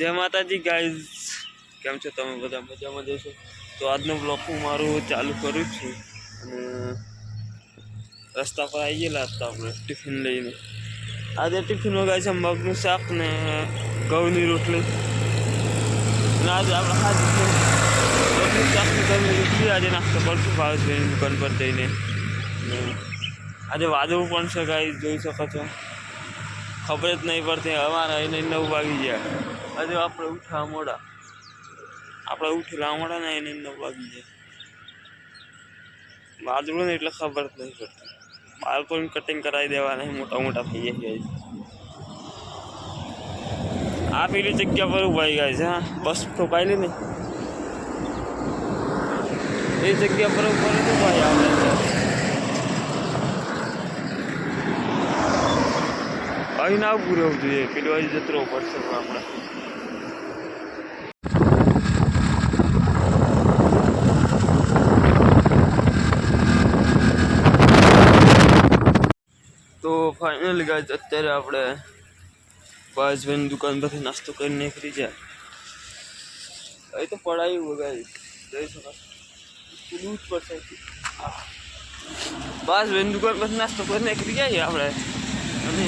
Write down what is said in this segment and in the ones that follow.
જય માતાજી ગાઈઝ કેમ છો તમે બધા? મજામાં જશો તો આજનો બ્લોગ હું મારું ચાલુ કરું છું અને રસ્તા પર આવી ગયેલા હતા આપણે ટિફિન લઈને. આજે ટિફિનમાં ગાય છે મગનું શાક ને ઘઉંની રોટલી. અને આજે આપણે ખાધું મગનું શાક ને રોટલી. આજે નાસ્તો કરશું ભાવેશભાઈની દુકાન પર જઈને આજે વાદળું પણ છે ગાય જોઈ શકો છો. ખબર જ નહીં પડતી અમારે નહીં નવ વાગી ગયા. આજે આપણે ઉઠા મોડા આપણે ઉઠેલા મોડા ને એને નવ વાગી જાય વાદળું ને એટલે ખબર જ નહીં પડતી બાળકોને કટિંગ કરાવી દેવાના મોટા મોટા થઈ ગયા છે આ પેલી જગ્યા પર ઉભાઈ ગયા છે હા બસ તો પાયલી ને એ જગ્યા પર ઉપર જ ઉભાઈ આપણે અહીં ના ઉભું રહેવું જોઈએ પેલું અહીં જતો રહેવું પડશે પણ આપણે તો ફાઇનલ ગાય અત્યારે આપણે ભાજભાઈની દુકાન પરથી નાસ્તો કરીને નીકળી જાય અહીં તો પડાયું વગાડી જઈ શકો પેલું જ પડશે ભાજભાઈની દુકાન પરથી નાસ્તો કરીને નીકળી જાય આપણે અને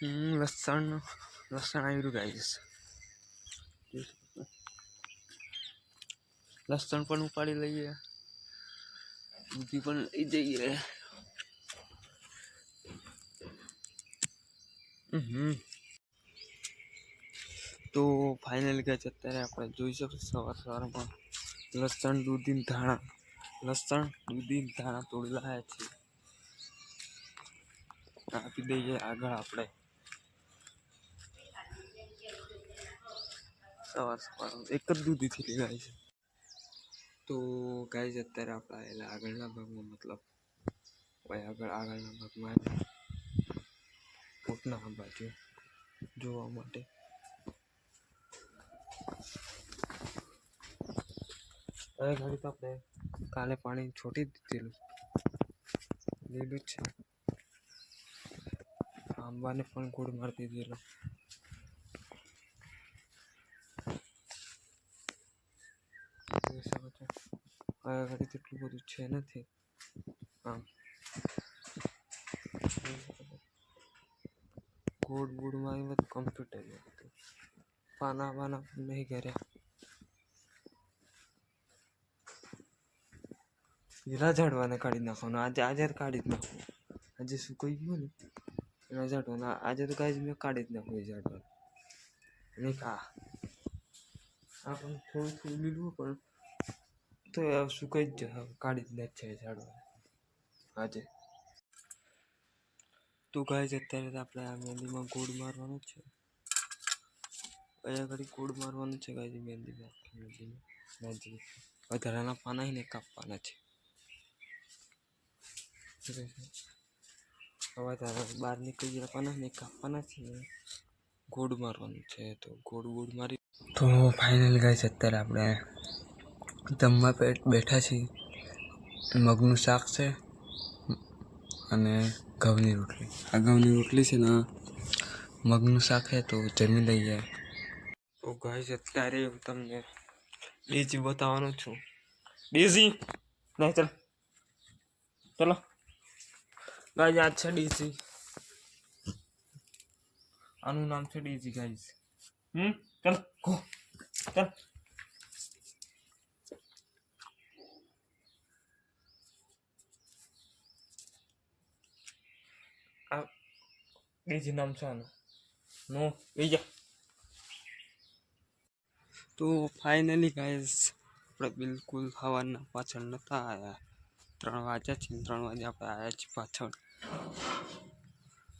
લસણ લસણ રહ્યું ગાઈસ લસણ પણ ઉપાડી લઈએ દૂધી પણ લઈ જઈએ તો ફાઇનલ ગયા છે અત્યારે આપણે જોઈ શકીએ સવાર સવારમાં લસણ દૂધી ધાણા લસણ દૂધી ધાણા તોડી લાયા છે આપી દઈએ આગળ આપણે સવાર સવાર એક જ દૂધીથી લીધા છે. તો ગાઈઝ અત્યારે આપણે આવેલા આગળના ભાગમાં, મતલબ ભાઈ આગળ, આગળના ભાગમાં પોટના બાજુ જોવા માટે. હવે ઘડી તો આપણે કાલે પાણી છોટી દીધેલું. લીલું જ છે. આંબાને પણ ગોળ મારી દીધેલો. હવે ઘડી તેટલું બધું છે નથી આમ જોઈ શકો છો ગોળ ગોળમાં એ બધું કમ્પ્યુટર હતું પાના પાના પણ નહીં કર્યા પેલા ઝાડવાને કાઢી નાખવાનું આજે આજે જ કાઢી જ નાખવું આજે સુકાઈ ગયું ને એના ઝાડવાના આજે તો કાંઈ જ મેં કાઢી જ નાખવું એ ઝાડવા અને આ આ પણ થોડું થોડું લીલું પણ તો શું સુકાઈ જ જશે કાઢી જ છે ઝાડવા આજે. તો ગાય અત્યારે આપણે આ મહેંદીમાં ગોળ મારવાનું છે. અહીંયા ઘડી ગોળ મારવાનું છે ગાય મહેંદીમાં મહેંદી વધારાના પાના એને કાપવાના છે. હવે તારા બહાર નીકળી ગયા પાના ને કાપવાના છે ગોળ મારવાનું છે. તો ગોળ ગોળ મારી તો ફાઇનલ ગાય છે અત્યારે આપણે જમવા પેટ બેઠા છીએ મગનું શાક છે અને ઘઉંની રોટલી. આ ઘઉંની રોટલી છે ને મગનું શાક છે તો જમી લઈએ. તો છે અત્યારે હું તમને બીજી બતાવવાનો છું. બીજી નહીં ચાલ. ચલો. ગાય આ છે ડીસી આનું નામ છે ડીસી ગાઈઝ હમ? ચાલ ગો ચાલ. ડેઝી નામ છે આનું નો લઈ જા તો ફાઇનલી ગાઈઝ આપણે બિલકુલ હવાના પાછળ નહોતા આવ્યા ત્રણ વાગ્યા છે ને ત્રણ વાગે આપણે આવ્યા છીએ પાછળ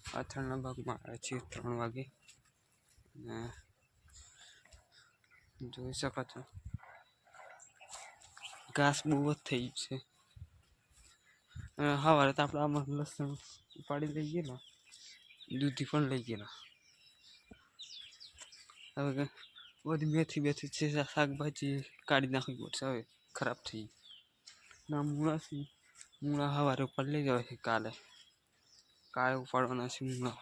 પાછળના ભાગમાં આવ્યા છીએ ત્રણ વાગે ને જોઈ શકો છો ઘાસ બહુ જ થઈ ગયું છે અને સવારે તો આપણે આમાં લસણ ઉપાડી લઈ ગયેલા દૂધી પણ લઈ ગયેલા. હવે બધી મેથી બેથી છે શાકભાજી કાઢી નાખવી પડશે હવે ખરાબ થઈ ના મૂળા છે, મૂળા સવારે ઉપર લઈ જવાય છે કાલે. કાલે ઉપાડવાના છે મૂળા.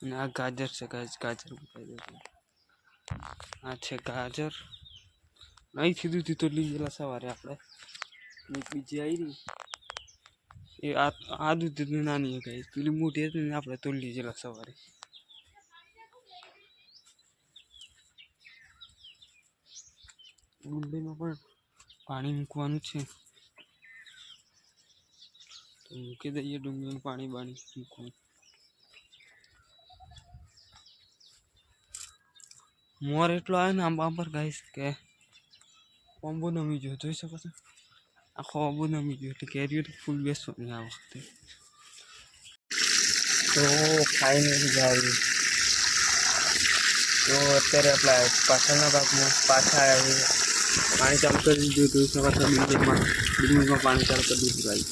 અને આ ગાજર છે ગાજર દેજો આ છે ગાજર. અહીંથી દૂધી તો લઈ ગયેલા સવારે આપણે. બીજી આવી રહી એ આ આ દૂધી નાની ગઈ પેલી મોટી હતી ને આપણે તો લઈ ગયેલા સવારે ડુંગળીમાં પણ પાણી મૂકવાનું છે તો મૂકી દઈએ ડુંગળીમાં પાણી બાણી મૂકવાનું મોર એટલો આવે ને આંબા પર ગાઈશ કે કોમ્બો નમી ગયો જોઈ શકો છો આખો આંબો નમી ગયો એટલે કેરીઓ તો ફૂલ બેસવાની આ વખતે તો ફાઇનલી ગાઈ તો અત્યારે આપણા પાછળના ભાગમાં પાછા આવ્યા પાણી ચાલુ કરી દીધું જોઈ શકો છો બિલ્ડિંગમાં બિલ્ડિંગમાં પાણી ચાલુ કરી દીધું ભાઈ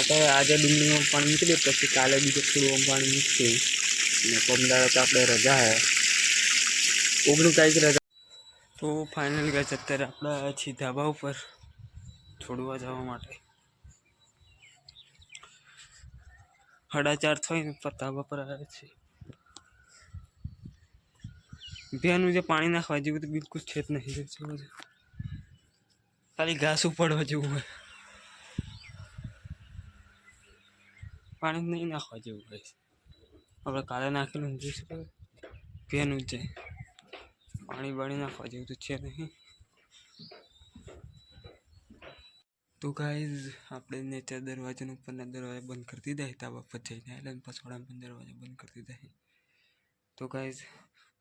અત્યારે આજે બિલ્ડિંગમાં પાણી નીકળ્યું પછી કાલે બીજું થોડું પાણી મૂકશે અને પમદાડા તો આપણે રજા હે ઓગણીસ તારીખે રજા તો ફાઇનલ છે અત્યારે આપણે છીએ ધાબા ઉપર છોડવા જવા માટે. સાડા ચાર થઈને ધાબા પર આવે છે ભ્યાનું જે પાણી નાખવા જેવું તો બિલકુલ છે જ નહીં. ખાલી ઘાસ ઉપાડવા જેવું હોય. પાણી નહીં નાખવા જેવું હોય. આપણે કાલે નાખેલું જોઈ શકાય ભ્યાનું જ છે પાણી બાણી નાખવા જેવું તો છે નહીં. તો ગાઈઝ આપણે નેચર દરવાજાનો ઉપરના દરવાજા બંધ કરી દીધા હતા બાપત જઈને આવેલા પછવાડા પણ દરવાજા બંધ કરી દીધા તો ગાઈઝ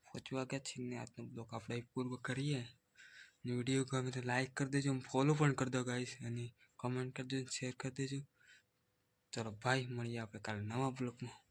પહોંચવા ગયા છે ને આજનો બ્લોક આપણે પૂર્વ કરીએ. ને વીડિયો ગમે તો લાઈક કરી દેજો ફોલો પણ કરી દો ગાઈઝ અને કમેન્ટ કરી દેજો શેર કરી દેજો. ચલો ભાઈ મળીએ આપણે કાલે નવા બ્લોગમાં